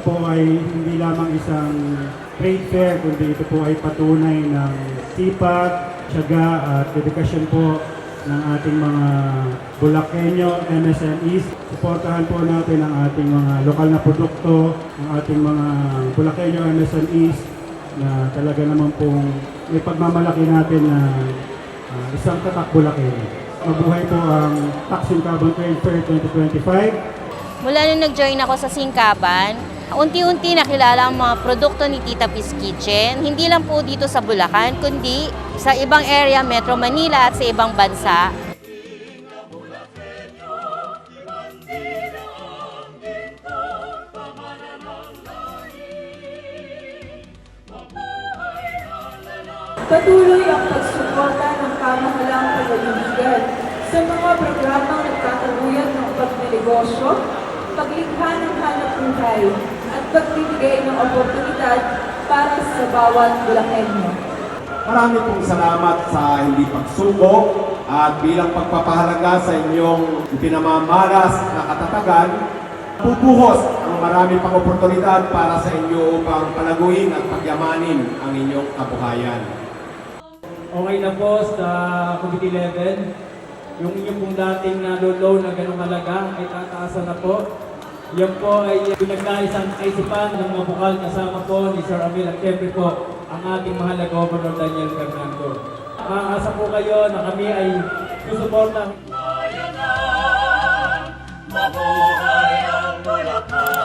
po ay hindi lamang isang trade fair, kundi ito po ay patunay ng sipag, tiyaga at dedikasyon po ng ating mga Bulakenyo MSMEs. Suportahan po natin ang ating mga lokal na produkto, ang ating mga Bulakenyo MSMEs na talaga naman pong may pagmamalaki natin na ah, isang tatak Bulakenyo. Mabuhay po ang Taksim Carbon Trade Fair 2025. Mula nung nag-join ako sa Singkaban, unti-unti nakilala ang mga produkto ni Tita Pi's Kitchen. Hindi lang po dito sa Bulacan, kundi sa ibang area, Metro Manila at sa ibang bansa. Patuloy ang pagsuporta ng pamahalang pag-ibigan sa mga programang nagkakaguyan ng pagnegosyo, paglikha ng hanap buhay, pagbibigay ng oportunidad para sa bawat Bulakenyo. Marami pong salamat sa hindi pagsuko at bilang pagpapahalaga sa inyong pinamamalas na katatagan, pupuhos ang marami pang oportunidad para sa inyo upang palaguin at pagyamanin ang inyong kabuhayan. Okay na po sa COVID-11. Yung inyong pong dating na low na ganong halaga ay tataasan na po. Yan po ay pinagkaisang kaisipan ng mga bukal kasama po ni Sir Amil at siyempre po ang ating mahal na Governor Daniel Fernando. Maasa po kayo na kami ay susuporta. Mabuhay ang Bulacan!